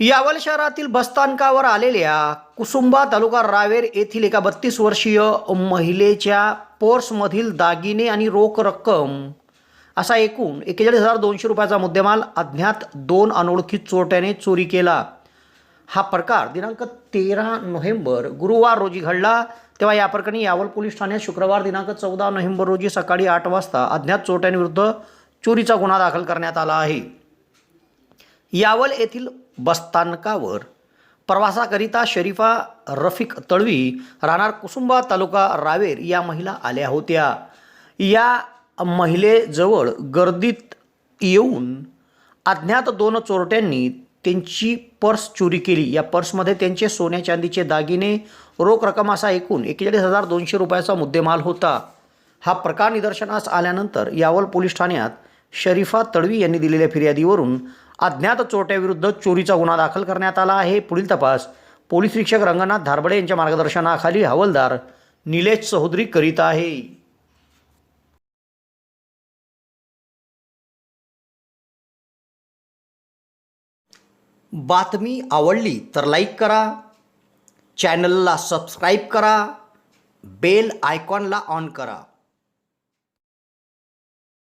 यावल शहरातील बसस्थानकावर आलेल्या कुसुंबा तालुका रावेर येथील एका बत्तीस वर्षीय महिलेच्या पोर्समधील दागिने आणि रोख रक्कम असा एकूण एकेचाळीस हजार दोनशे रुपयाचा मुद्देमाल अज्ञात दोन अनोळखी चोरट्याने चोरी केला. हा प्रकार दिनांक तेरा नोव्हेंबर गुरुवार रोजी घडला. तेव्हा या प्रकरणी यावल पोलीस ठाण्यात शुक्रवार दिनांक चौदा नोव्हेंबर रोजी सकाळी आठ वाजता अज्ञात चोरट्यांविरुद्ध चोरीचा गुन्हा दाखल करण्यात आला आहे. यावल येथील बसस्थानकावर प्रवासाकरिता शरीफा रफिक तळवी राहणार कुसुंबा तालुका रावेर या महिला आल्या होत्या. या महिलेजवळ गर्दीत येऊन अज्ञात दोन चोरट्यांनी त्यांची पर्स चोरी केली. या पर्समध्ये त्यांचे सोन्या चांदीचे दागिने रोख रक्कम असा एकूण एकेचाळीस हजार दोनशे रुपयाचा मुद्देमाल होता. हा प्रकार निदर्शनास आल्यानंतर यावल पोलीस ठाण्यात शरीफा तडवी यांनी दिलेल्या फिर्यादीवरून अज्ञात चोरट्याविरुद्ध चोरीचा गुन्हा दाखल करण्यात आला आहे. पुढील तपास. पोलीस निरीक्षक रंगनाथ धारबडे यांच्या मार्गदर्शनाखाली हवालदार निलेश चौधरी करीत आहे. बातमी आवडली तर लाईक करा. चॅनलला सबस्क्राईब करा. बेल आयकॉनला ऑन करा.